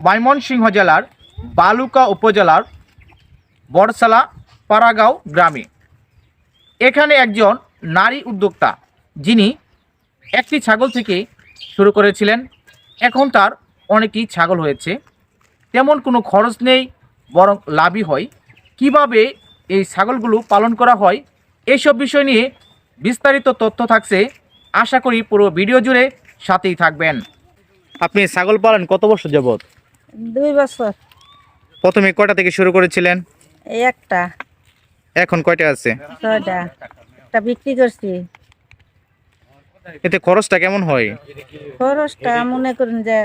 ময়মনসিংহ জেলার বালুকা উপজেলার বড়সালা পাড়াগাঁও গ্রামে। এখানে একজন নারী উদ্যোক্তা, যিনি একটি ছাগল থেকে শুরু করেছিলেন, এখন তার অনেকই ছাগল হয়েছে। তেমন কোনো খরচ নেই, বরং লাভই হয়। কীভাবে এই ছাগলগুলো পালন করা হয় এইসব বিষয় নিয়ে বিস্তারিত তথ্য থাকছে, আশা করি পুরো ভিডিও জুড়ে সাথেই থাকবেন। আপনি ছাগল পালন কত বছর যাবত দুই বছর। প্রথমে কয়টা থেকে শুরু করেছিলেন? এই একটা। এখন কয়টা আছে? ছয়টা। একটা বিক্রি করছি। এতে খরচটা কেমন হয়? খরচটা মনে করুন যে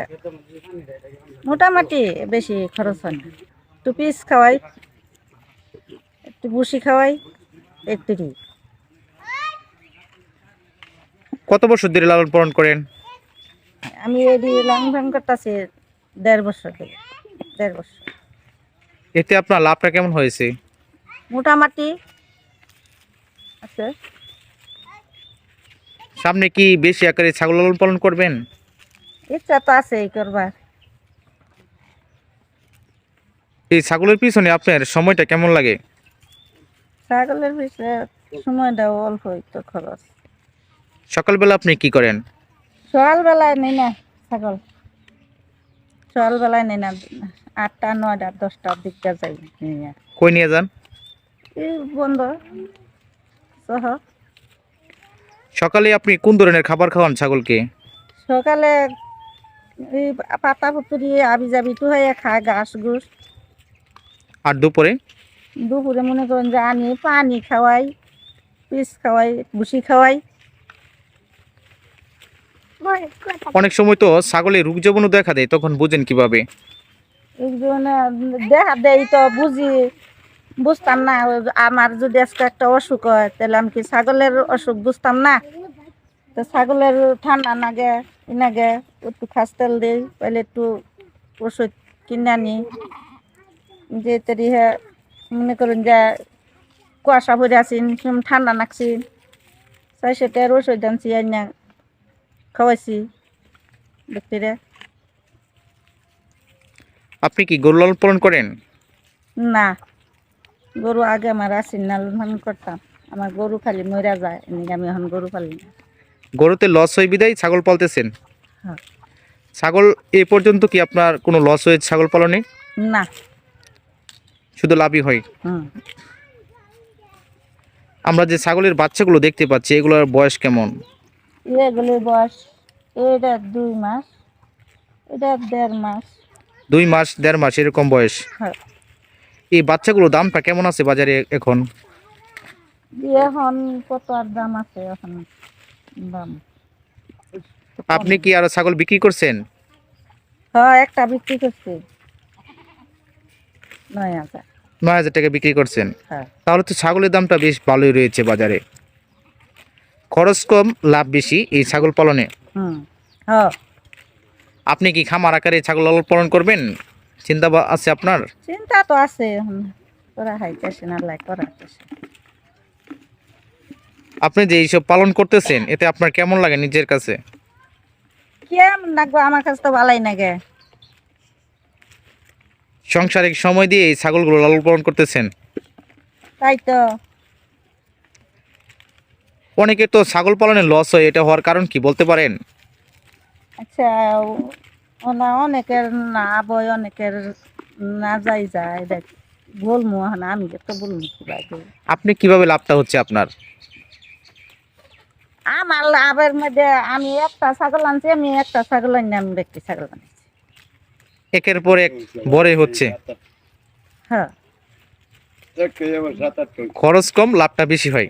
মোটামুটি বেশি খরচ হয় না। একটু পিস খাওয়াই একটু বুসি খাওয়াই একটু কত বছর ধরে লালন পালন করেন? আমি এডি লং ভাং করতেছি দেড় বছর থেকে দেড় বছর। এতে আপনার লাভটা কেমন হয়েছে? মোটামুটি আছে। সামনে কি বেশি আকারে ছাগল লালন পালন করবেন? ইচ্ছা তো আছে এই করবার। এই ছাগলের পিছনে আপনার সময়টা কেমন লাগে? ছাগলের পিছনে সময়টা অল্প তো খরচ। সকালবেলা আপনি কি করেন? সকালবেলায় নেই না ছাগল। সকালবেলায় নেই না আটটা নয়টা দশটার দিকটা যাই নিয়ে কই নিয়ে যান? বন্ধ। সহ সকালে আপনি কোন ধরনের খাবার খাওয়ান ছাগলকে? সকালে এই পাতা পুতুরি আবি যাবি তো হয়ে খায় ঘাস ঘুষ। আর দুপুরে? দুপুরে মনে করেন যে আনি পানি খাওয়াই পিস খাওয়াই ভুসি খাওয়াই। অনেক সময় তো ছাগলে রোগ জীবাণু দেখা দেয়, তখন বুঝেন কীভাবে? দেখা দেই তো বুঝি, বুঝতাম না আমার যদি আজকে একটা অসুখ হয়, তাহলে আমি কি ছাগলের অসুখ বুঝতাম না? তো ছাগলের ঠান্ডা নাগে, ই নাগে, একটু খাস তেল দিই পহলে একটু ওষুধ কিনে আনি। যে তরি মনে করুন যে কুয়াশা ভরে আছি, ঠান্ডা নাকছি চাই সেটার ওষুধ আনছি, আইনা খাওয়াইছি ব্যক্তিরে আপনি কি গরু লালন পালন করেন? না গরু আগে আমার আসি না লালন করতাম। আমার গরু খালি মরা যায় এমনি আমি এখন গরু পালি না। গরুতে লস হয় বিদায় ছাগল পালতেছেন? হ্যাঁ। ছাগল এ পর্যন্ত কি আপনার কোনো লস হয়েছে ছাগল পালনে? না। শুধু লাভই হয়? হুম। আমরা যে ছাগলের বাচ্চাগুলো দেখতে পাচ্ছি এগুলোর বয়স কেমন? এগুলির বয়স। এটা দুই মাস। এটা দেড় মাস। দুই মাস দেড় মাস এরকম বয়স। হ্যাঁ। এই বাচ্চাগুলো দামটা কেমন আছে বাজারে এখন? এখন কত আর দাম আছে এখন? দাম। আপনি কি আরও ছাগল বিক্রি করছেন? হ্যাঁ একটা বিক্রি করছি। নয় হাজার। নয় হাজার টাকা বিক্রি করছেন। হ্যাঁ। তাহলে তো ছাগলের দামটা বেশ ভালোই রয়েছে বাজারে। খরচ কম লাভ বেশি এই ছাগল পালনে। হ্যাঁ। আপনি কি খামার আকারে ছাগল লালন পালন করবেন? চিন্তা আছে আপনার? চিন্তা তো আছে করা হাইতেছে না লাই করা আপনি যে এইসব পালন করতেছেন এতে আপনার কেমন লাগে নিজের কাছে? কেমন লাগবে আমার কাছে তো ভালোই লাগে। সাংসারিক সময় দিয়ে এই ছাগলগুলো লালন পালন করতেছেন? তাই তো। অনেকে তো ছাগল পালনে লস হয় এটা হওয়ার কারণ কি বলতে পারেন? আচ্ছা ওনা অনেকের না বই অনেকের না যাই যায় দেখ বলমু এখন আমি তো বলমু আপনি কীভাবে লাভটা হচ্ছে আপনার? আমার লাভের মধ্যে আমি একটা ছাগল আনছি আমি একটা ছাগল আনি আমি একটি ছাগল আনছি একের পর এক বড় হচ্ছে। হ্যাঁ। খরচ কম লাভটা বেশি হ্যাঁ।